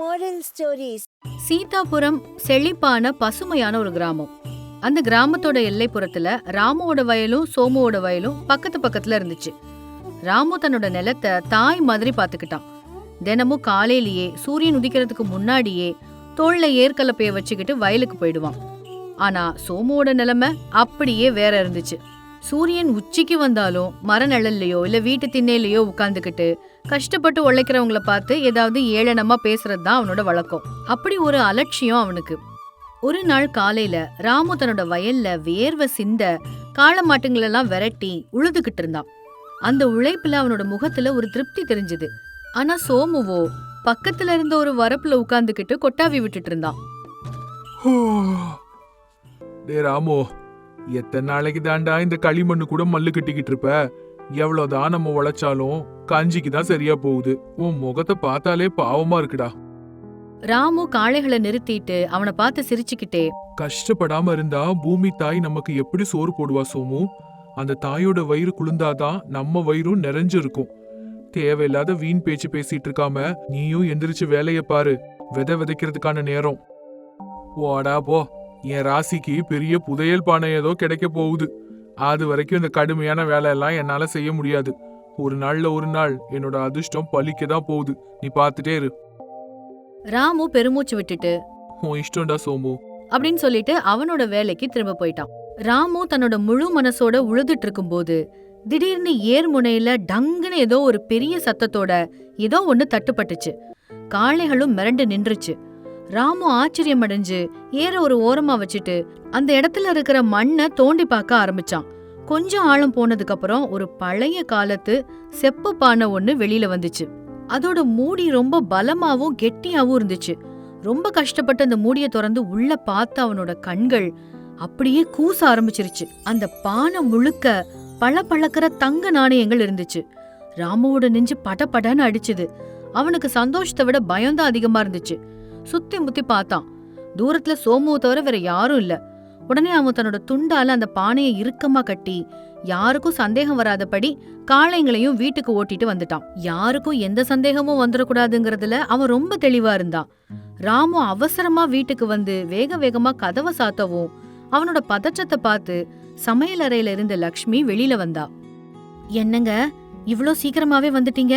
moral stories Sitapuram செழிப்பான பசுமையான ஒரு கிராமம். அந்த கிராமத்தோட எல்லைப்புறத்துல ராமுவோட வயலும் சோமுவோட வயலும் பக்கத்து பக்கத்துல இருந்துச்சு. ராமு தன்னோட நிலத்தை தாய் மாதிரி பாத்துக்கிட்டான் தினமும் காலையிலேயே சூரியன் உதிக்கிறதுக்கு முன்னாடியே தோள்ல ஏற்கலப்பைய வச்சுக்கிட்டு வயலுக்கு போயிடுவான். ஆனா சோமுவோட நிலைமை அப்படியே வேற இருந்துச்சு. சூரியன் உச்சிக்கு வந்தாலும் மர நிழல்லையோ இல்ல வீட்டு திண்ணையிலயோ உட்காந்துக்கிட்டு கஷ்டப்பட்டு உழைக்கிறவங்கள பார்த்து ஏதாவது ஏளனமா பேசுறது தான் அவனோட வழக்கம். அப்படி ஒரு அலட்சியம் அவனுக்கு. ஒரு நாள் காலையில ராமு தன்னோட வயல்ல வேர்வை சிந்த காளமாட்டுங்களெல்லாம் விரட்டி உழுதுகிட்டு இருந்தான். அந்த உழைப்புல அவனோட முகத்துல ஒரு திருப்தி தெரிஞ்சது. ஆனா சோமுவோ பக்கத்துல இருந்த ஒரு வரப்புல உட்கார்ந்துகிட்டு கொட்டாவி விட்டுட்டு இருந்தான். டே ராமு எத்தனை நாளைக்கு தாண்டா இந்த களிமண்ணு கூட மல்லு கட்டிக்கிட்டு இருப்ப? எவ்வளவுதான் நம்ம உழைச்சாலும் கஞ்சிக்கு தான் சரியா போகுது. உன் முகத்தை பார்த்தாலே பாவமா இருக்குடா. ராமு காளைகளை நிறுத்திட்டு அவனை பார்த்து சிரிச்சுக்கிட்டே கஷ்டப்படாம இருந்தா பூமி தாய் நமக்கு எப்படி சோறு போடுவா சோமு? அந்த தாயோட வயிறு குளிர்ந்தாதான் நம்ம வயிறும் நிறைஞ்சு இருக்கும் தேவையில்லாத வீண் பேச்சு பேசிட்டு இருக்காம நீயும் எந்திரிச்சு வேலைய பாரு. விதை விதைக்கிறதுக்கான நேரம். போடா போ. என் ராசிக்கு பெரிய புதையல் பானை ஏதோ கிடைக்க போகுது. அது வரைக்கும் இந்த கடுமையான வேலையெல்லாம் என்னால செய்ய முடியாது. ஒரு நாள்ல ஒரு நாள் என்னோட அதிர்ஷ்டம் பலிக்க தான் போகுது. நீ பார்த்துட்டே இரு. ராமு பெருமூச்சு விட்டுட்டு உன் இஷ்டம்டா சோமு. அப்படின்னு சொல்லிட்டு அவனோட வேலைக்கு திரும்ப போயிட்டான். ராமு தன்னோட முழு மனசோட உழுதுட்டு இருக்கும்போது திடீர்னு ஏர் முனையில டங்குன்னு ஏதோ ஒரு பெரிய சத்தத்தோட ஏதோ ஒண்ணு தட்டுப்பட்டுச்சு. காளைகளும் மிரண்டு நின்றுச்சு. ராமு ஆச்சரியம் அடைஞ்சு ஏற ஒரு ஓரமா வச்சுட்டு அந்த இடத்துல இருக்கிற மண்ணை தோண்டி பார்க்க ஆரம்பிச்சான். கொஞ்சம் ஆழம் போனதுக்கு அப்புறம் ஒரு பழைய காலத்து செப்பு பானை ஒண்ணு வெளியில வந்துச்சு. அதோட மூடி ரொம்ப பலமாவும் கெட்டியாவும் இருந்துச்சு. ரொம்ப கஷ்டப்பட்டு அந்த மூடிய திறந்து உள்ள பார்த்த அவனோட கண்கள் அப்படியே கூச ஆரம்பிச்சிருச்சு. அந்த பானை முழுக்க பளபளக்கிற தங்க நாணயங்கள் இருந்துச்சு. ராமுவோட நெஞ்சு படபடன்னு அடிச்சுது. அவனுக்கு சந்தோஷத்தை விட பயம்தான் அதிகமா இருந்துச்சு. சுத்தி முத்தி பார்த்தான். தூரத்துல சோமுவை தவிர வேற யாரும் இல்ல. உடனே அவன் தன்னோட துண்டால அந்த பானையை இறுக்கமா கட்டி யாருக்கும் சந்தேகம் வராதபடி காளைங்களையும் வீட்டுக்கு ஓட்டிட்டு வந்துட்டான். யாருக்கும் எந்த சந்தேகமும் வந்துடக்கூடாதுங்கிறதுல அவன் ரொம்ப தெளிவா இருந்தான். ராமு அவசரமா வீட்டுக்கு வந்து வேக வேகமா கதவை சாத்தவும் அவனோட பதற்றத்தை பார்த்து சமையல் அறையில இருந்த லக்ஷ்மி வெளியில வந்தா. என்னங்க? இவ்ளோ சீக்கிரமாவே வந்துட்டீங்க?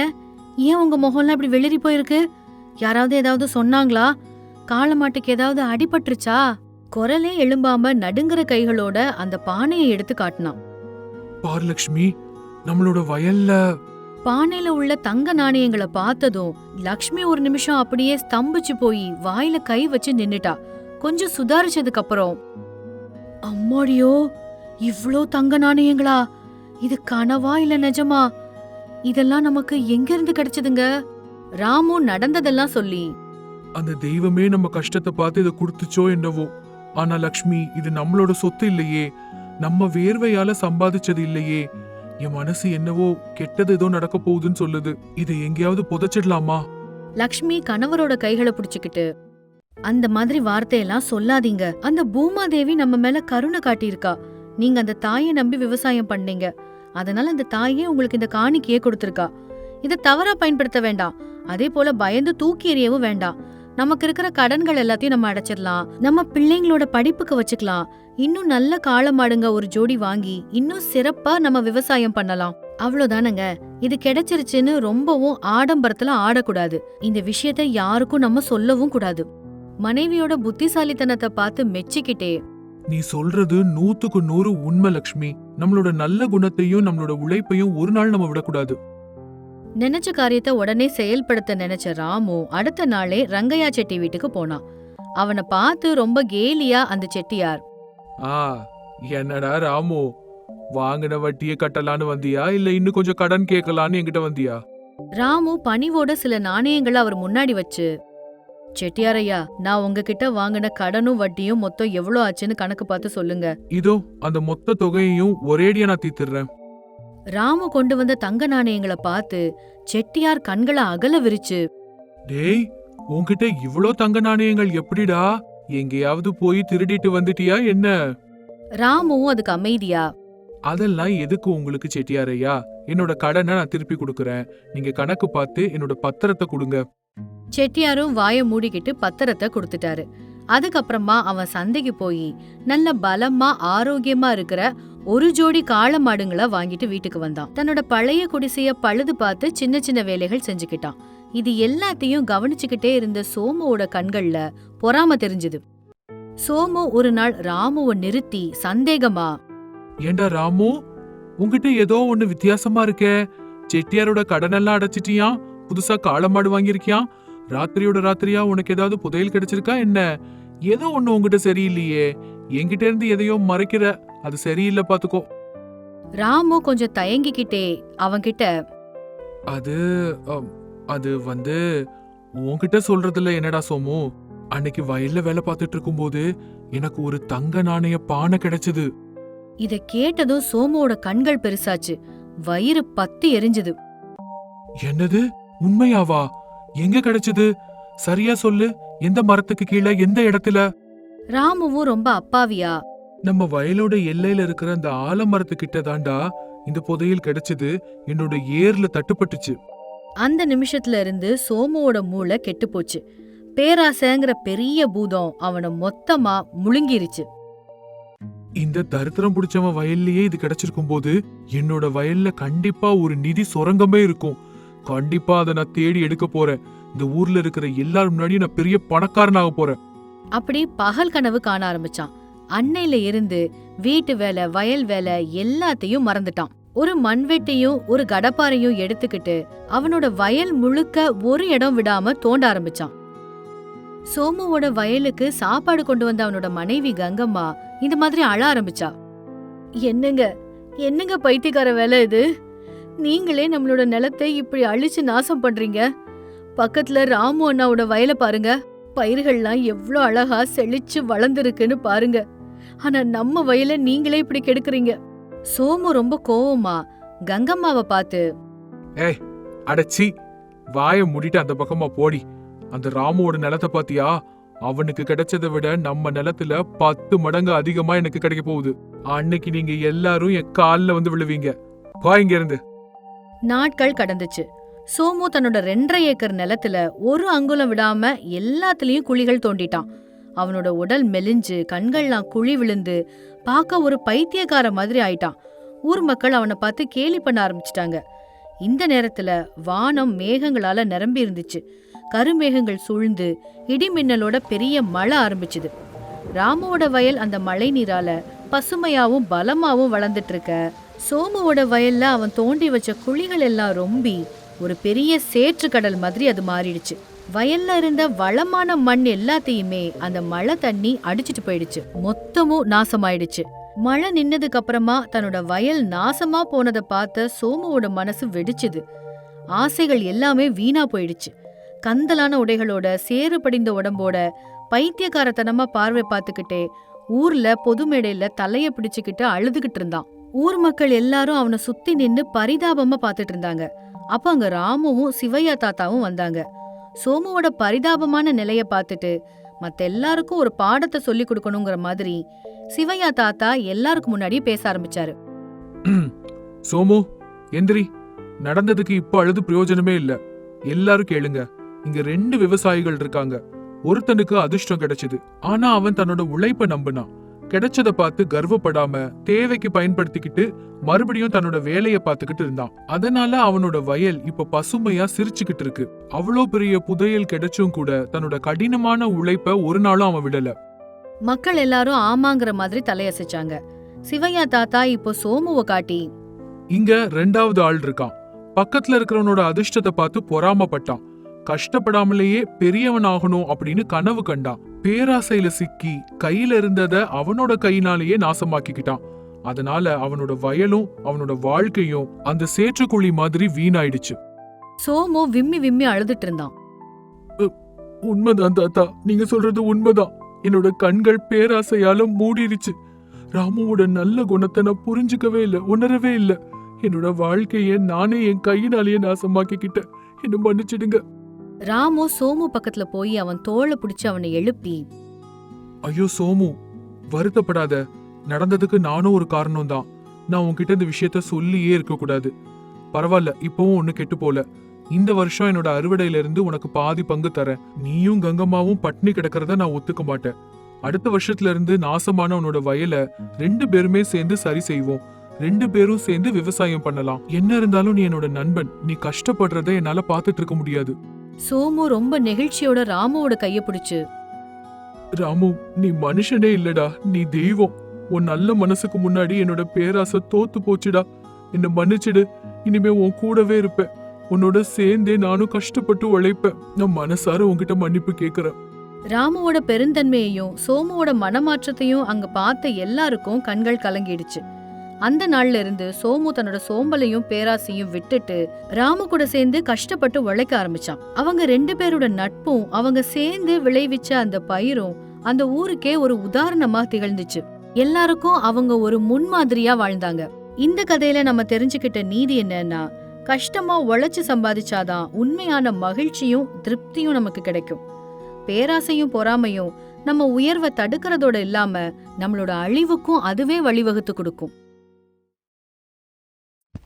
ஏன் உங்க முகம்லாம் இப்படி வெளிரி போயிருக்கு? யாராவது ஏதாவது சொன்னாங்களா? காளமாட்டுக்கு ஏதாவது அடிபட்டுருச்சா? குரலே எழும்பாம நடுங்குற கைகளோட அந்த பானையை எடுத்து காட்டினான். பார் லக்ஷ்மி நம்மளோட வயல்ல பானையில உள்ள தங்க நாணயங்களை பார்த்ததும் லக்ஷ்மி ஒரு நிமிஷம் அப்படியே ஸ்தம்பிச்சு போய் வாயில கை வச்சு நின்னுட்டா. கொஞ்சம் சுதாரிச்சதுக்கு அப்புறம் அம்மாடியோ இவ்ளோ தங்க நாணயங்களா? இது கனவா இல்ல நிஜமா? இதெல்லாம் நமக்கு எங்க இருந்து கிடைச்சதுங்க? ராமு நடந்ததெல்லாம் சொல்லி அந்த தெய்வமே நம்ம கஷ்டத்தை பார்த்து இதை கொடுத்துச்சோ என்னவோ. ஆனா லக்ஷ்மி இது நம்மளோட சொத்து இல்லையே. நம்ம வேர்வையால சம்பாதிச்சது இல்லையே. என் மனசு என்னவோ கெட்டது ஏதோ நடக்க போகுதுன்னு சொல்லுது. இதை எங்கேயாவது புதைச்சிடலாமா? லக்ஷ்மி கணவரோட கைகளை புடிச்சுக்கிட்டு அந்த மாதிரி வார்த்தையெல்லாம் சொல்லாதீங்க. அந்த பூமாதேவி நம்ம மேல கருணை காட்டியிருக்கா. நீங்க அந்த தாயை நம்பி விவசாயம் பண்ணீங்க. அதனால அந்த தாயே உங்களுக்கு இந்த காணிக்கையே கொடுத்திருக்கா. இதை தவறா பயன்படுத்த வேண்டாம். அதே போல பயந்து தூக்கி எறியவும் வேண்டாம். நமக்கு இருக்கிற கடன்கள் எல்லாத்தையும் நம்ம அடைச்சிடலாம். நம்ம பிள்ளைங்களோட படிப்புக்கு வச்சுக்கலாம். இன்னும் நல்ல காளமாடுங்க ஒரு ஜோடி வாங்கி இன்னும் சிறப்பா நம்ம விவசாயம் பண்ணலாம். அவ்வளவுதானங்க. இது கிடைச்சிருச்சுன்னு ரொம்பவும் ஆடம்பரத்துல ஆடக்கூடாது. இந்த விஷயத்த யாருக்கும் நம்ம சொல்லவும் கூடாது. மனைவியோட புத்திசாலித்தனத்தை பார்த்து மெச்சிக்கிட்டே. நீ சொல்றது நூத்துக்கு நூறு உண்மை லக்ஷ்மி. நம்மளோட நல்ல குணத்தையும் நம்மளோட உழைப்பையும் ஒரு நாள் நம்ம விடக்கூடாது. நினைச்ச காரியத்தை உடனே செயல்படுத்த நினைச்ச ராமு அடுத்த நாளே ரங்கையா செட்டி வீட்டுக்கு போனான். அவனை பார்த்து ரொம்ப கேலியா அந்த செட்டியார். ஆ என்னடா ராமு? வாங்கின வட்டியை கட்டலான்னு வந்தியா? இல்ல இன்னும் கொஞ்சம் கடன் கேட்கலான்னு என்கிட்ட வந்தியா? ராமு பணிவோட சில நாணயங்களை அவர் முன்னாடி வச்சு செட்டியாரையா நான் உங்ககிட்ட வாங்கின கடனும் வட்டியும் மொத்தம் எவ்வளவு ஆச்சுன்னு கணக்கு பார்த்து சொல்லுங்க. இதோ அந்த மொத்த தொகையையும் ஒரேடியா நான் தீத்துறேன் ராமு கொண்டு வந்த தங்க நாணயங்களை பார்த்து செட்டியார் கண்களை அகல விரிச்சு டேய் உன்கிட்ட இவ்ளோ தங்க நாணயங்கள் எப்படிடா? எங்கேயாவது போய் திருடிட்டு வந்துட்டியா என்ன? ராமுவும் அதுக்கு அமைதியா அதெல்லாம் எதுக்கு உங்களுக்கு செட்டியாரையா என்னோட கடனை நான் திருப்பி கொடுக்கறேன். நீங்க கணக்கு பார்த்து என்னோட பத்திரத்தை கொடுங்க. செட்டியாரும் வாயை மூடிக்கிட்டு பத்திரத்தை கொடுத்துட்டாரு. அதுக்கப்புறமா அவன் சந்தைக்கு போய் நல்ல பலமா ஆரோக்கியமா இருக்கிற ஒரு ஜோடி காளை மாடுங்கள வாங்கிட்டு வீட்டுக்கு வந்தான். தன்னோட பழைய குடிசைய பழுது பார்த்து சின்ன சின்ன வேலைகள் செஞ்சுக்கிட்டான். இது எல்லாத்தையும் கவனிச்சுக்கிட்டே இருந்த சோமுவோட கண்கள்ல பொறாம தெரிஞ்சுது. சோமு ஒரு நாள் ராமுவை நிறுத்தி சந்தேகமா? ஏண்டா ராமு உன்கிட்ட ஏதோ ஒண்ணு வித்தியாசமா இருக்கே. செட்டியாரோட கடனெல்லாம் அடைச்சிட்டியா புதுசா காளமாடு வாங்கியிருக்கியான் ராத்திரியோட ராத்திரியா உனக்கு ஏதாவது புதையல் கிடைச்சிருக்கா என்ன? ஏதோ ஒண்ணு உன்கிட்ட சரியில்லையே. என்கிட்ட இருந்து எதையோ மறைக்கிற. அது சரியில்லை பாத்துக்கோ. ராமு கொஞ்சம் தயங்கிக்கிட்டே அவன்கிட்ட அது அம், அது வந்து உன்கிட்ட சொல்றதுல என்னடா சோமு? அன்னைக்கு வயல்ல வேலை பார்த்துட்டு இருக்கும்போது எனக்கு ஒரு தங்க நாணய பானை கிடைச்சது. இத கேட்டதும் சோமுவோட கண்கள் பெருசாச்சு. வயிறு பத்தி எரிஞ்சுது. என்னது? உண்மையாவா? எங்க கிடைச்சது? சரியா சொல்லு. எந்த மரத்துக்கு கீழே எந்த இடத்துல? ராமுவும் ரொம்ப அப்பாவியா? நம்ம வயலோட எல்லையில இருக்கிற அந்த ஆலமரத்துக்கிட்ட தாண்டா இந்த புதையல் கிடைச்சது. என்னோட ஏர்ல தட்டுப்பட்டுச்சு. அந்த நிமிஷத்துல இருந்து சோமுவோட மூளை கெட்டு போச்சு பேராசைங்கிற பெரிய பூதம் அவனை மொத்தமா முழுங்கிருச்சு. இந்த தரித்திரம் பிடிச்சவன் வயல்லயே இது கிடைச்சிருக்கும் போது என்னோட வயல்ல கண்டிப்பா ஒரு நிதி சுரங்கமே இருக்கும். கண்டிப்பா அதை நான் தேடி எடுக்க போறேன். இந்த ஊர்ல இருக்கிற எல்லாரும் முன்னாடியும் நான் பெரிய பணக்காரனாக போறேன். அப்படி பகல் கனவு காண ஆரம்பிச்சான். அன்னையில இருந்து வீட்டு வேலை வயல் வேலை எல்லாத்தையும் மறந்துட்டான். ஒரு மண்வெட்டையும் ஒரு கடப்பாரையும் எடுத்துக்கிட்டு அவனோட வயல் முழுக்க ஒரு இடம் விடாம தோண்ட ஆரம்பிச்சான். சோமுவோட வயலுக்கு சாப்பாடு கொண்டு வந்த அவனோட மனைவி கங்கம்மா இந்த மாதிரி அழ ஆரம்பிச்சா. என்னங்க என்னங்க பைத்தியக்கார வேலை இது? நீங்களே நம்மளோட நிலத்தை இப்படி அழிச்சு நாசம் பண்றீங்க. பக்கத்துல ராமு அண்ணாவோட வயலை பாருங்க. பயிர்கள்லாம் எவ்வளோ அழகா செழிச்சு வளர்ந்துருக்குன்னு பாருங்க. ஆனா நம்ம வயலை நீங்களே இப்படி கெடுக்குறீங்க. சோமு ரொம்ப கோவமா கங்கம்மாவை பார்த்து அடச்சி வாயை மூடிட்டு அந்த பக்கமா போடி. அந்த ராமுவோட நிலத்தை பாத்தியா அவனுக்கு கிடைச்சதை விட நம்ம நிலத்துல பத்து மடங்கு அதிகமா எனக்கு கிடைக்க போகுது. அன்னைக்கு நீங்க எல்லாரும் என் காலில் வந்து விழுவீங்க. போய் இங்க இருந்து நாட்கள் கடந்துச்சு. சோமு தன்னோட ரெண்டரை ஏக்கர் நிலத்துல ஒரு அங்குலம் விடாம எல்லாத்துலயும் குழிகள் தோண்டிட்டான். அவனோட உடல் மெலிஞ்சு கண்கள்லாம் குழி விழுந்து பார்க்க ஒரு பைத்தியக்கார மாதிரி ஆயிட்டான். ஊர் மக்கள் அவனை பார்த்து கேலி பண்ண ஆரம்பிச்சிட்டாங்க. இந்த நேரத்துல வானம் மேகங்களால நிரம்பி இருந்துச்சு. கருமேகங்கள் சூழ்ந்து இடிமின்னலோட பெரிய மழை ஆரம்பிச்சுது. ராமுவோட வயல் அந்த மழை நீரால பசுமையாவும் பலமாவும் வளர்ந்துட்டு இருக்க சோமுவோட வயல்ல அவன் தோண்டி வச்ச குழிகள் எல்லாம் ரொம்பி ஒரு பெரிய சேற்று கடல் மாதிரி அது மாறிடுச்சு. வயல்ல இருந்த வளமான மண் எல்லாத்தையுமே அந்த மழை தண்ணி அடிச்சிட்டு போயிடுச்சு. மொத்தமும் நாசமாயிடுச்சு. மழை நின்னதுக்கு அப்புறமா தன்னோட வயல் நாசமா போனதை பார்த்த சோமுவோட மனசு வெடிச்சுது. ஆசைகள் எல்லாமே வீணா போயிடுச்சு. கந்தலான உடைகளோட சேறு படிந்த உடம்போட பைத்தியக்காரத்தனமா பார்வை பார்த்துக்கிட்டே ஊர்ல பொது மேடையில தலைய பிடிச்சுக்கிட்டு அழுதுகிட்டு இருந்தான். ஊர் மக்கள் எல்லாரும் அவனை சுத்தி நின்னு பரிதாபமா பார்த்துட்டு இருந்தாங்க. அப்ப அங்க ராமுவும் சிவையா தாத்தாவும் வந்தாங்க. சோமுவோட பரிதாபமான நிலைய பார்த்துட்டு மத்த எல்லாருக்கும் ஒரு பாடத்தை சொல்லி கொடுக்கணுங்கிற மாதிரி சிவையா தாத்தா எல்லாருக்கும் முன்னாடியே பேச ஆரம்பிச்சாரு. சோமு எந்திரி. நடந்ததுக்கு இப்ப அழுது பிரயோஜனமே இல்ல. எல்லாரும் கேளுங்க. இங்க ரெண்டு விவசாயிகள் இருக்காங்க. ஒருத்தனுக்கு அதிர்ஷ்டம் கிடைச்சது. ஆனா அவன் தன்னோட உழைப்ப நம்பினான். கிடைச்சத பார்த்து கர்வப்படாம தேவைக்கு பயன்படுத்திக்கிட்டு மறுபடியும் தன்னோட வேலைய பார்த்துக்கிட்டு இருந்தான். அதனால அவனோட வயல் இப்ப பசுமையா சிரிச்சுக்கிட்டு இருக்கு. அவ்வளோ பெரிய புதையல் கிடைச்சும் கூட தன்னோட கடினமான உழைப்ப ஒரு நாளும் அவன் விடல. மக்கள் எல்லாரும் ஆமாங்கிற மாதிரி தலையசைச்சாங்க. சிவையா தாத்தா இப்போ சோமுவை காட்டி. இங்க ரெண்டாவது ஆள் இருக்கான். பக்கத்துல இருக்கிறவனோட அதிர்ஷ்டத்தை பார்த்து பொறாமப்பட்டான். கஷ்டப்படாமலேயே பெரியவன் ஆகணும் அப்படின்னு கனவு கண்டான். பேராசையில சிக்கி கையில இருந்தத அவனோட கையினாலேயே நாசமாக்கிக்கிட்டான். அதனால அவனோட வயலும் அவனோட வாழ்க்கையும் அந்த சேற்றுக்குழி மாதிரி வீணாயிடுச்சு. சோமு விம்மி விம்மி அழுதுட்டு இருந்தான். உண்மைதான் தாத்தா. நீங்க சொல்றது உண்மைதான். என்னோட கண்கள் பேராசையால மூடிருச்சு. ராமுவோட நல்ல குணத்தை நான் புரிஞ்சுக்கவே இல்ல உணரவே இல்ல. என்னோட வாழ்க்கைய நானே என் கையினாலேயே நாசமாக்கிக்கிட்டேன். என்ன மன்னிச்சிடுங்க. ராமு சோமு பக்கத்துல போய் அவன் தோளை பிடிச்சு அவனை எழுப்பி ஐயோ சோமு வருத்தப்படாத. நடந்ததுக்கு நானும் ஒரு காரணம் தான் நான் உன்கிட்ட இந்த விஷயத்த சொல்லியே இருக்க கூடாது பரவாயில்ல இப்பவும் ஒண்ணு கெட்டு போல. இந்த வருஷம் என்னோட அறுவடையில இருந்து உனக்கு பாதி பங்கு தரேன். நீயும் கங்கம்மாவும் பட்னி கிடக்கிறத நான் ஒத்துக்க மாட்டேன். அடுத்த வருஷத்துல இருந்து நாசமான உன்னோட வயலை ரெண்டு பேருமே சேர்ந்து சரி செய்வோம். ரெண்டு பேரும் சேர்ந்து விவசாயம் பண்ணலாம். என்ன இருந்தாலும் நீ என்னோட நண்பன். நீ கஷ்டப்படுறத என்னால பாத்துட்டு இருக்க முடியாது. சோமு ரொம்ப நெகிழ்ச்சியோட ராமுவோட கைய பிடிச்சு ராமு நீ மனுஷனே இல்லடா நீ தெய்வம். உன் நல்ல மனசுக்கு முன்னாடி என்னோட பேராசை தோத்து போச்சுடா. என்னை மன்னிச்சிடு இனிமே உன் கூடவே இருப்பேன். உன்னோட சேர்ந்தே நானும் கஷ்டப்பட்டு உழைப்பேன். நான் மனசார உன்கிட்ட மன்னிப்பு கேக்குறேன். ராமுவோட பெருந்தன்மையையும் சோமுவோட மனமாற்றத்தையும் அங்க பார்த்த எல்லாருக்கும் கண்கள் கலங்கிடுச்சு. அந்த நாள்ல இருந்து சோமு தன்னோட சோம்பலையும் பேராசையும் விட்டுட்டு ராமு கூட சேர்ந்து கஷ்டப்பட்டு உழைக்க ஆரம்பிச்சான். அவங்க ரெண்டு பேரோட நட்பும் அவங்க சேர்ந்து விளைவிச்ச அந்த பயிரும் அந்த ஊருக்கே ஒரு உதாரணமா திகழ்ந்துச்சு. எல்லாருக்கும் அவங்க ஒரு முன்மாதிரியா வாழ்ந்தாங்க. இந்த கதையில நம்ம தெரிஞ்சுக்கிட்ட நீதி என்னன்னா கஷ்டமா உழைச்சு சம்பாதிச்சாதான் உண்மையான மகிழ்ச்சியும் திருப்தியும் நமக்கு கிடைக்கும். பேராசையும் பொறாமையும் நம்ம உயர்வை தடுக்கிறதோட இல்லாம நம்மளோட அழிவுக்கும் அதுவே வழிவகுத்து கொடுக்கும்.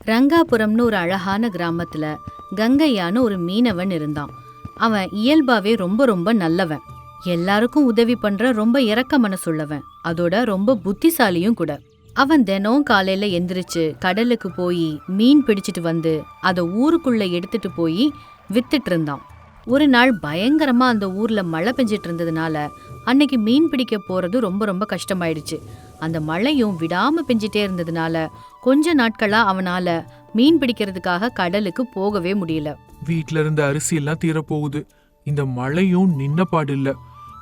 ரங்காபுரம்னு ஒரு அழகான கிராமத்துல கங்கையான்னு ஒரு மீனவன் இருந்தான். அவன் இயல்பாவே ரொம்ப ரொம்ப நல்லவன். எல்லாருக்கும் உதவி பண்ற ரொம்ப இறக்க மனசுள்ளவன். அதோட ரொம்ப புத்திசாலியும் கூட. அவன் தினம் காலையில எந்திரிச்சு கடலுக்கு போய் மீன் பிடிச்சிட்டு வந்து அதை ஊருக்குள்ள எடுத்துட்டு போய் வித்துட்டு இருந்தான். ஒரு நாள் பயங்கரமா அந்த ஊர்ல மழை பெஞ்சிட்டு இருந்ததுனால அன்னைக்கு மீன் பிடிக்க போறது ரொம்ப ரொம்ப கஷ்டமாயிடுச்சு. அந்த மழையும் விடாம பெஞ்சிட்டே இருந்ததுனால கொஞ்ச நாட்களா அவனால மீன் பிடிக்கிறதுக்காக கடலுக்கு போகவே முடியல. வீட்ல இருந்த அரிசி எல்லாம் தீரப்போகுது. இந்த மழையும் நின்ன பாடு இல்ல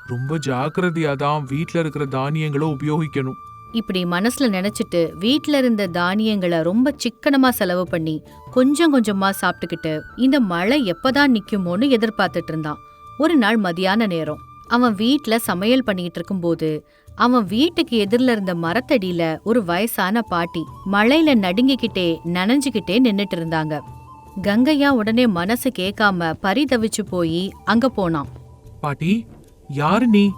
ரொம்ப ஜாக்கிரதையா தான் வீட்ல இருக்கிற தானியங்களை உபயோகிக்கணும். இப்படி மனசுல நினைச்சிட்டு வீட்ல இருந்த தானியங்களை ரொம்ப சிக்கனமா செலவு பண்ணி கொஞ்சம் கொஞ்சமா சாப்பிட்டுக்கிட்டு இந்த மழை எப்பதான் நிக்குமோன்னு எதிர்பார்த்துட்டு இருந்தான். ஒரு நாள் மதியான நேரம். அவன் வீட்ல சமையல் பண்ணிட்டு இருக்கும்போது அவன் வீட்டுக்கு எதிரில இருந்த மரத்தடியில ஒரு வயசான பாட்டி மழையில நடுங்கிக்கிட்டே நனைஞ்சுக்கிட்டே நின்னுட்டு இருந்தாங்க. கங்கையா உடனே மனசு கேட்காம பரிதவிச்சு போய் அங்க போனான். பாட்டி யாரு நீ?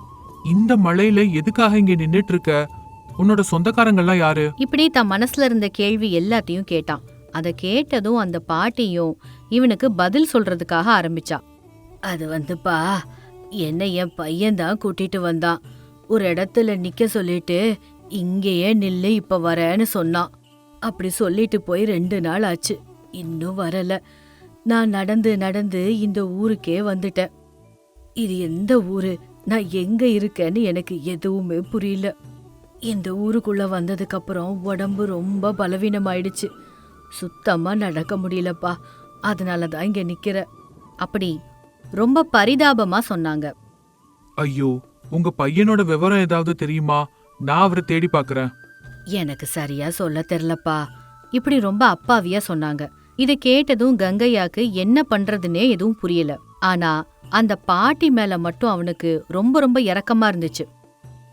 இந்த மழையில எதுக்காக இங்க நின்னுட்டு இருக்க உன்னோட சொந்தக்காரங்கெல்லாம் யாரு? இப்படி தன் மனசுல இருந்த கேள்வி எல்லாத்தையும் கேட்டான். அதை கேட்டதும் அந்த பாட்டியும் இவனுக்கு பதில் சொல்றதுக்காக ஆரம்பிச்சா. அது வந்துப்பா என்ன என் பையன் தான் கூட்டிட்டு வந்தான். ஒரு இடத்துல நிக்க சொல்லிட்டு இங்கேயே நில்லு இப்ப வரேன்னு சொன்னான் அப்படி சொல்லிட்டு போய் ரெண்டு நாள் ஆச்சு. இன்னும் வரல. நான் நடந்து நடந்து இந்த ஊருக்கே வந்துட்டேன். இது எந்த ஊரு? நான் எங்க இருக்கேன்னு எனக்கு எதுவுமே புரியல. இந்த ஊருக்குள்ள வந்ததுக்கு அப்புறம் உடம்பு ரொம்ப பலவீனமாயிடுச்சு. சுத்தமா நடக்க முடியலப்பா. அதனால தான் இங்க நிக்கிற அப்படி ரொம்ப பரிதாபமா சொன்னாங்க. ஐயோ உங்க பையனோட விவரம் ஏதாவது தெரியுமா? நான் அவரை தேடி பார்க்கறேன். எனக்கு சரியா சொல்ல தெரிலப்பா. இப்படி ரொம்ப அப்பாவியா சொன்னாங்க. இதை கேட்டதும் கங்கையாக்கு என்ன பண்றதுன்னே எதுவும் புரியல. ஆனா அந்த பாட்டி மேல மட்டும் அவனுக்கு ரொம்ப ரொம்ப இரக்கமா இருந்துச்சு.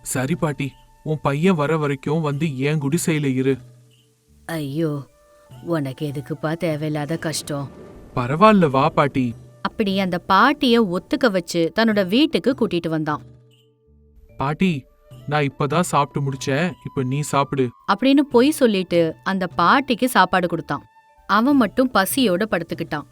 சரி பாட்டி உன் பையன் வர வரைக்கும் வந்து ஏன் குடிசையில இரு. ஐயோ உனக்கு எதுக்குப்பா தேவையில்லாத கஷ்டம்? பரவாயில்ல வா பாட்டி. அப்படி அந்த பாட்டிய ஒத்துக்க வச்சு தன்னோட வீட்டுக்கு கூட்டிட்டு வந்தான். பாட்டி நான் இப்பதான் சாப்பிட்டு முடிச்சேன். இப்ப நீ சாப்பிடு. அப்படின்னு பொய் சொல்லிட்டு அந்த பாட்டிக்கு சாப்பாடு கொடுத்தான். அவன் மட்டும் பசியோட படுத்துக்கிட்டான்.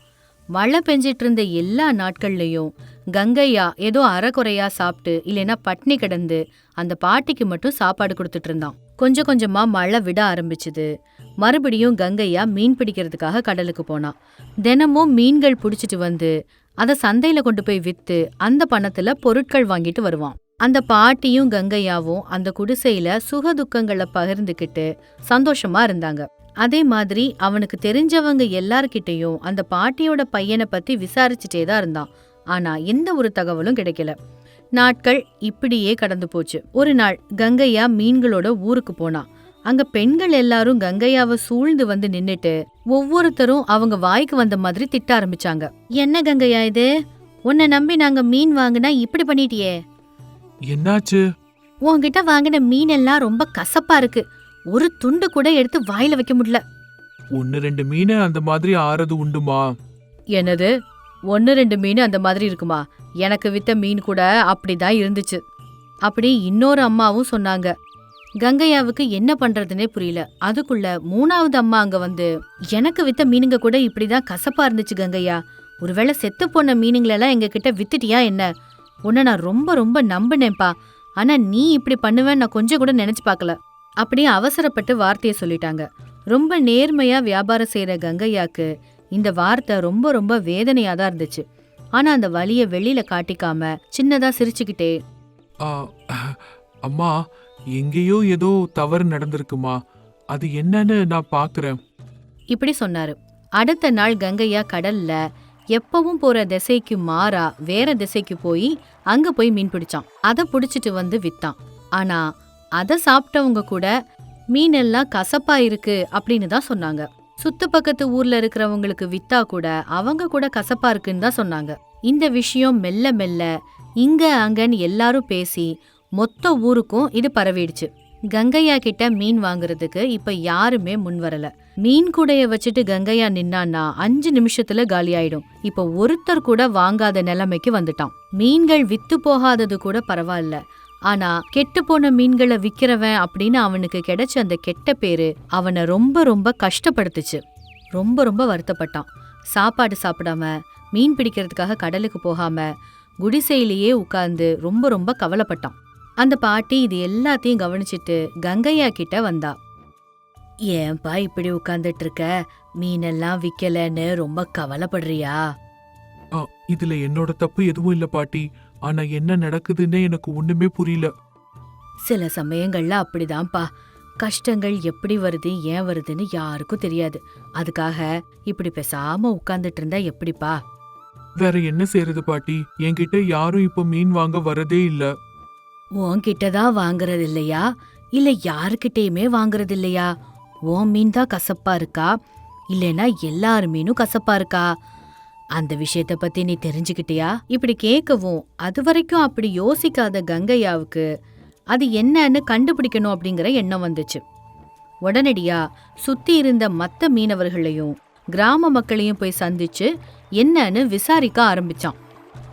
மழை பெஞ்சிட்டு இருந்த எல்லா நாட்கள்லயும் கங்கையா ஏதோ அறக்குறையா சாப்பிட்டு இல்லைன்னா பட்னி கிடந்து அந்த பாட்டிக்கு மட்டும் சாப்பாடு கொடுத்துட்டு இருந்தான். கொஞ்சம் கொஞ்சமா மழை விட ஆரம்பிச்சுது. மறுபடியும் கங்கையா மீன் பிடிக்கிறதுக்காக கடலுக்கு போனான். தினமும் மீன்கள் பிடிச்சிட்டு வந்து அதை சந்தையில கொண்டு போய் வித்து அந்த பணத்துல பொருட்கள் வாங்கிட்டு வருவான். அந்த பாட்டியும் கங்கையாவும் அந்த குடிசையில சுக துக்கங்களை பகிர்ந்துக்கிட்டு சந்தோஷமா இருந்தாங்க. அதே மாதிரி அவனுக்கு தெரிஞ்சவங்க எல்லார்கிட்டையும் அந்த பாட்டியோட பையனை பத்தி விசாரிச்சுட்டே தான் இருந்தான். ஆனா எந்த ஒரு தகவலும் கிடைக்கல. நாட்கள் இப்படியே கடந்து போச்சு. ஒரு நாள் கங்கையா மீன்களோட ஊருக்கு போனான் அங்க பெண்கள் எல்லாரும் கங்கையாவை சூழ்ந்து வந்து நின்னுட்டு ஒவ்வொருத்தரும் அவங்க வாய்க்கு வந்த மாதிரி திட்ட ஆரம்பிச்சாங்க. என்ன கங்கையா இது? உன்னை நம்பி நாங்க மீன் வாங்கினா இப்படி பண்ணிட்டியே? என்னாச்சு? உன்கிட்ட வாங்கின மீன் எல்லாம் ரொம்ப கசப்பா இருக்கு. ஒரு துண்டு கூட எடுத்து வாயில வைக்க முடியல. ஒன்னு ரெண்டு மீன் அந்த மாதிரி ஆறது உண்டுமா? என்னது? ஒன்னு ரெண்டு மீன் அந்த மாதிரி இருக்குமா? எனக்கு வித்த மீன் கூட அப்படிதான் இருந்துச்சு. அப்படி இன்னொரு அம்மாவும் சொன்னாங்க. கங்கையாவுக்கு என்ன பண்றதுனே புரியல. அதுக்குள்ள மூணாவது அம்மா அங்க வந்து எனக்கு வித்த மீனுங்க கூட இப்படிதான் கசப்பா இருந்துச்சு கங்கையா. ஒருவேளை செத்து போன மீனுங்களெல்லாம் எங்க கிட்ட வித்துட்டியா என்ன? உன்னை நான் ரொம்ப ரொம்ப நம்பினேன்ப்பா. ஆனா நீ இப்படி பண்ணுவேன்னு நான் கொஞ்சம் கூட நினைச்சு பார்க்கல. அப்படியே அவசரப்பட்டு வார்த்தையை சொல்லிட்டாங்க. ரொம்ப நேர்மையா வியாபாரம் செய்யற கங்கையாக்கு இந்த வார்த்தை ரொம்ப ரொம்ப வேதனையா தான் இருந்துச்சு. ஆனா அந்த வலிய வெளியில காட்டிக்காம சின்னதா சிரிச்சுக்கிட்டே அம்மா எங்கேயோ ஏதோ தவறு நடந்திருக்குமா? அது என்னன்னு நான் பாக்குறேன். இப்படி சொன்னாரு. அடுத்த நாள் கங்கையா கடல்ல எப்பவும் போற திசைக்கு மாறா வேற திசைக்கு போய் அங்க போய் மீன் பிடிச்சான். அதை பிடிச்சிட்டு வந்து வித்தான். ஆனா அதை சாப்பிட்டவங்க கூட மீன் எல்லாம் கசப்பா இருக்கு அப்படின்னு தான் சொன்னாங்க. சுத்து பக்கத்து ஊர்ல இருக்கிறவங்களுக்கு வித்தா கூட அவங்க கூட கசப்பா இருக்குன்னு தான் சொன்னாங்க. இந்த விஷயம் மெல்ல மெல்ல இங்க அங்கன்னு எல்லாரும் பேசி மொத்த ஊருக்கும் இது பரவிடுச்சு. கங்கையா கிட்ட மீன் வாங்குறதுக்கு இப்ப யாருமே முன் வரல. மீன் கூடைய வச்சுட்டு கங்கையா நின்னான்னா அஞ்சு நிமிஷத்துல காலியாயிடும். இப்ப ஒருத்தர் கூட வாங்காத நிலைமைக்கு வந்துட்டான். மீன்கள் வித்து போகாதது கூட பரவாயில்ல. ஆனா கெட்டு போன மீன்களை விக்கிறவன் அப்படின்னு அவனுக்கு கிடைச்ச அந்த கெட்ட பேரு அவனை ரொம்ப ரொம்ப கஷ்டப்படுத்துச்சு. ரொம்ப ரொம்ப வருத்தப்பட்டான். சாப்பாடு சாப்பிடாம மீன் பிடிக்கிறதுக்காக கடலுக்கு போகாம குடிசையிலேயே உட்கார்ந்து ரொம்ப ரொம்ப கவலைப்பட்டான். அந்த பாட்டி இது எல்லாத்தையும் கவனிச்சிட்டு கங்கையா கிட்ட வந்தா. ஏன்பா இப்படி உட்கார்ந்துட்டு இருக்க மீனெல்லாம் விக்கலன்னு ரொம்ப கவலைப்படுறியா? ஆ, இதுல என்னோட தப்பு எதுவும் இல்ல பாட்டி. ஆனா என்ன நடக்குதுன்னே எனக்கு ஒண்ணுமே புரியல. சில சமயங்கள்ல அப்படிதான்ப்பா. கஷ்டங்கள் எப்படி வருது ஏன் வருதுன்னு யாருக்கும் தெரியாது. அதுக்காக இப்படி பேசாம உட்கார்ந்துட்டு இருந்தா எப்படிப்பா? வேற என்ன செய்யறது பாட்டி? என்கிட்ட யாரும் இப்ப மீன் வாங்க வரதே இல்ல. உன்கிட்ட தான் வாங்குறது இல்லையா? இல்ல யாருக்கிட்டயுமே வாங்குறது இல்லையா? உன் மீன் தான் கசப்பா இருக்கா? இல்லைன்னா எல்லார் மீனும் கசப்பா இருக்கா? அந்த விஷயத்த பத்தி நீ தெரிஞ்சுக்கிட்டியா? இப்படி கேட்கவும் அது வரைக்கும் அப்படி யோசிக்காத கங்கையாவுக்கு அது என்னன்னு கண்டுபிடிக்கணும் அப்படிங்கிற எண்ணம் வந்துச்சு. உடனடியா சுத்தி இருந்த மத்த மீனவர்களையும் கிராம மக்களையும் போய் சந்திச்சு என்னன்னு விசாரிக்க ஆரம்பிச்சான்.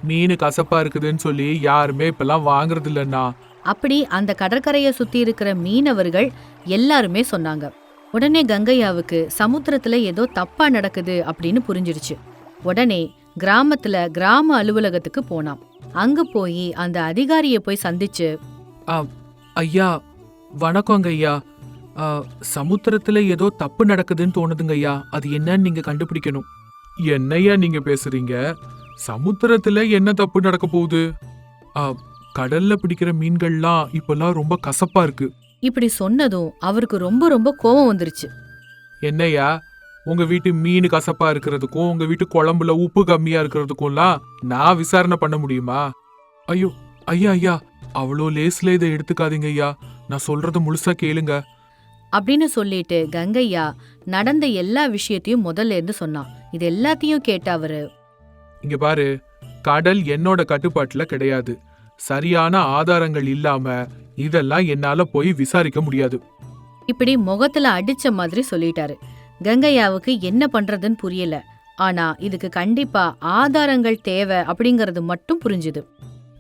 மீன் கசப்பா இருக்குதுன்னு சொல்லி யாருமே இப்பெல்லாம் வாங்குறது இல்லன்னா அப்படி அந்த கடற்கரையை சுத்தி இருக்கிற மீனவர்கள் எல்லாருமே சொன்னாங்க. உடனே கங்கையாவுக்கு சமுத்திரத்துல ஏதோ தப்பா நடக்குது அப்படின்னு புரிஞ்சிருச்சு உடனே கிராமத்துல கிராம அலுவலகத்துக்கு போனான். அங்க போய் அந்த அதிகாரிய போய் சந்திச்சு ஐயா வணக்கங்க ஐயா சமுத்திரத்துல ஏதோ தப்பு நடக்குதுன்னு தோணுதுங்க ஐயா. அது என்னன்னு நீங்க கண்டுபிடிக்கணும். என்னையா நீங்க பேசுறீங்க? சமுத்திரத்துல என்ன தப்பு நடக்க போகுது? ஆ, கடல்ல பிடிக்கிற மீன்கள்லாம் இப்பெல்லாம் ரொம்ப கசப்பா இருக்கு. இப்படி சொன்னதும் அவருக்கு ரொம்ப ரொம்ப கோபம் வந்துருச்சு. என்னய்யா? உங்க வீட்டு மீன் கசப்பா இருக்கிறதுக்கும் உங்க வீட்டு குழம்புல உப்பு கம்மியா இருக்கிறதுக்கும்லாம் நான் விசாரணை பண்ண முடியுமா? ஐயோ ஐயா ஐயா அவ்வளோ லேஸ்ல இதை எடுத்துக்காதீங்க ஐயா நான் சொல்றத முழுசா கேளுங்க. அப்படின்னு சொல்லிட்டு கங்கையா நடந்த எல்லா விஷயத்தையும் முதல்ல இருந்து சொன்னான். இது எல்லாத்தையும் கேட்ட அவரு இங்க பாரு கடல் என்னோட கட்டுப்பாட்டுல கிடையாது. சரியான ஆதாரங்கள் இல்லாம இதெல்லாம் என்னால போய் விசாரிக்க முடியாது. இப்படி முகத்துல அடிச்ச மாதிரி சொல்லிட்டாரு. கங்கையாவுக்கு என்ன பண்றதுன்னு புரியல. ஆனா இதுக்கு கண்டிப்பா ஆதாரங்கள் தேவை அப்படிங்கறது மட்டும் புரிஞ்சுது.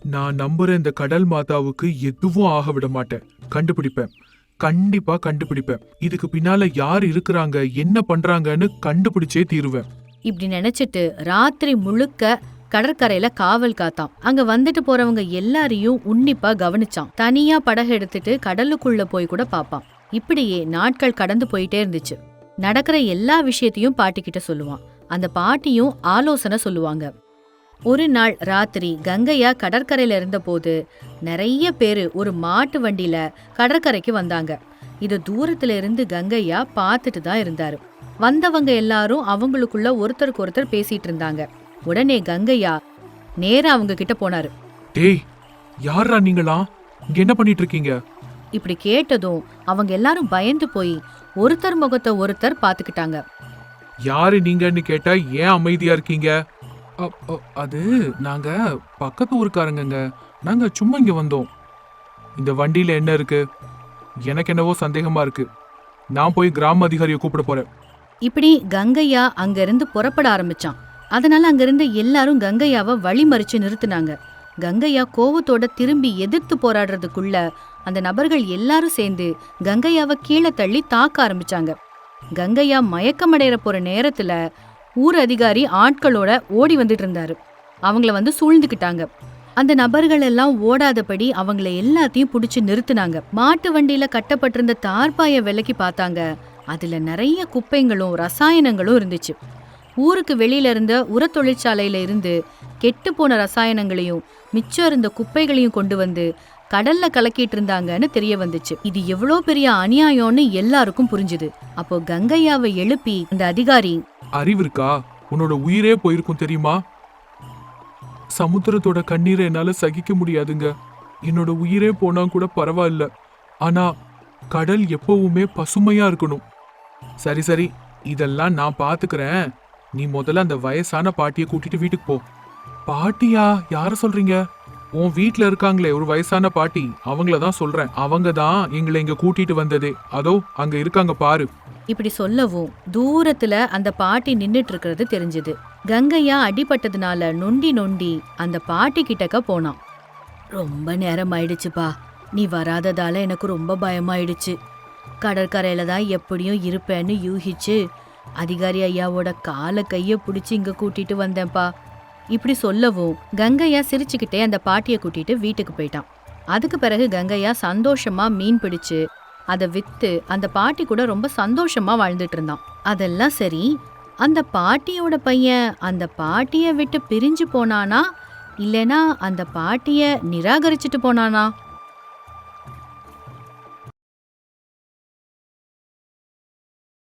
நான் நம்புற இந்த கடல் மாதாவுக்கு எதுவும் ஆக விட மாட்டேன். கண்டுபிடிப்பேன். கண்டிப்பா கண்டுபிடிப்பேன். இதுக்கு பின்னால யார் இருக்கிறாங்க என்ன பண்றாங்கன்னு கண்டுபிடிச்சே தீருவேன். இப்படி நினைச்சிட்டு ராத்திரி முழுக்க கடற்கரையில காவல் காத்தான். அங்க வந்துட்டு போறவங்க எல்லாரையும் உன்னிப்பா கவனிச்சான். தனியா படகு எடுத்துட்டு கடலுக்குள்ள போய் கூட பாப்பான். இப்படியே நாட்கள் கடந்து போயிட்டே இருந்துச்சு. நடக்கிற எல்லா விஷயத்தையும் பாட்டிக்கிட்ட சொல்லுவான். அந்த பாட்டியும் ஆலோசனை சொல்லுவாங்க. ஒரு நாள் ராத்திரி கங்கையா கடற்கரையில இருந்தபோது நிறைய பேரு ஒரு மாட்டு வண்டியில கடற்கரைக்கு வந்தாங்க. இது தூரத்துல இருந்து கங்கையா பார்த்துட்டு தான் இருந்தாரு. வந்தவங்க எல்லாரும் அவங்களுக்குள்ள ஒருத்தருக்கு ஒருத்தர் பேசிட்டு இருந்தாங்க. உடனே கங்கையா நேரா அவங்க கிட்ட போனாரு. டேய் யாரா நீங்களா? இங்க என்ன பண்ணிட்டு இருக்கீங்க இப்படி கேட்டதும் அவங்க எல்லாரும் பயந்து போய் ஒருத்தர் முகத்தை ஒருத்தர் பாத்துக்கிட்டாங்க யாரு நீங்கன்னு கேட்டா ஏன் அமைதியா இருக்கீங்க? அ, அ, அது நாங்க பக்கத்து ஊருக்காரங்கங்க. நாங்க சும்மா இங்க வந்தோம். இந்த வண்டியில என்ன இருக்கு? எனக்கு என்னவோ சந்தேகமா இருக்கு. நான் போய் கிராம அதிகாரியை கூப்பிட போறேன். இப்படி கங்கையா அங்க இருந்து புறப்பட ஆரம்பிச்சான். அதனால அங்கிருந்த எல்லாரும் கங்கையாவை வழிமறிச்சு நிறுத்தினாங்க. கங்கையா கோவத்தோட திரும்பி எதிர்த்து போராடுறதுக்குள்ள அந்த நபர்கள் எல்லாரும் சேர்ந்து கங்கையாவை கீழே தள்ளி தாக்க ஆரம்பிச்சாங்க. கங்கையா மயக்கமடைற போற நேரத்துல ஊர் அதிகாரி ஆட்களோட ஓடி வந்துட்டு இருந்தாரு அவங்கள வந்து சூழ்ந்துக்கிட்டாங்க அந்த நபர்கள் எல்லாம் ஓடாதபடி அவங்கள எல்லாத்தையும் பிடிச்சி நிறுத்தினாங்க. மாட்டு வண்டியில கட்டப்பட்டிருந்த தார்பாய விலைக்கு பார்த்தாங்க. அதுல நிறைய குப்பைங்களும் ரசாயனங்களும் இருந்துச்சு. ஊருக்கு வெளியில இருந்த உர தொழிற்சாலையில இருந்து கெட்டு போன ரசாயனங்களையும் மிச்சம் இருந்த குப்பைகளையும் கொண்டு வந்து கடல்ல கலக்கிட்டு இருந்தாங்கன்னு தெரிய வந்துச்சு. இது எவ்வளோ பெரிய அநியாயம்னு எல்லாருக்கும் புரிஞ்சுது. அப்போ கங்கையாவை எழுப்பி அந்த அதிகாரி அறிவு இருக்கா? உன்னோட உயிரே போயிருக்கும் தெரியுமா? சமுத்திரத்தோட கண்ணீரை என்னால சகிக்க முடியாதுங்க. என்னோட உயிரே போனா கூட பரவாயில்ல. ஆனா கடல் எப்பவுமே பசுமையா இருக்கணும். சரி சரி. இதெல்லாம் நான் பாத்துக்கிறேன். நீ முதல்ல அந்த வயசான பாட்டியை கூட்டிட்டு வீட்டுக்கு போ. பாட்டியா யார சொல்றீங்க? உன் வீட்ல இருக்காங்களே ஒரு வயசான பாட்டி. அவங்கள தான் சொல்றேன். அவங்க தான் எங்களை இங்க கூட்டிட்டு வந்ததே. அதோ அங்க இருக்காங்க பாரு. இப்படி சொல்லவும் தூரத்துல அந்த பாட்டி நின்னுட்டு இருக்கிறது தெரிஞ்சது. கங்கையா அடிபட்டதுனால நொண்டி நொண்டி அந்த பாட்டி கிட்டக்க போனான். ரொம்ப நேரம் ஆயிடுச்சுப்பா. நீ வராததால எனக்கு ரொம்ப பயமாயிடுச்சு. கடற்கரையில தான் எப்படியும் இருப்பேன்னு யூகிச்சு அதிகாரி ஐயாவோட காலை கையை பிடிச்சி இங்க கூட்டிட்டு வந்தேன்ப்பா. இப்படி சொல்லவும் கங்கையா சிரிச்சுக்கிட்டே அந்த பாட்டியை கூட்டிட்டு வீட்டுக்கு போயிட்டான். அதுக்கு பிறகு கங்கையா சந்தோஷமா மீன் பிடிச்சு அதை வித்து அந்த பாட்டி கூட ரொம்ப சந்தோஷமா வாழ்ந்துட்டு இருந்தான். அதெல்லாம் சரி அந்த பாட்டியோட பையன் அந்த பாட்டியை விட்டு பிரிஞ்சு போனானா இல்லைனா அந்த பாட்டியை நிராகரிச்சுட்டு போனானா?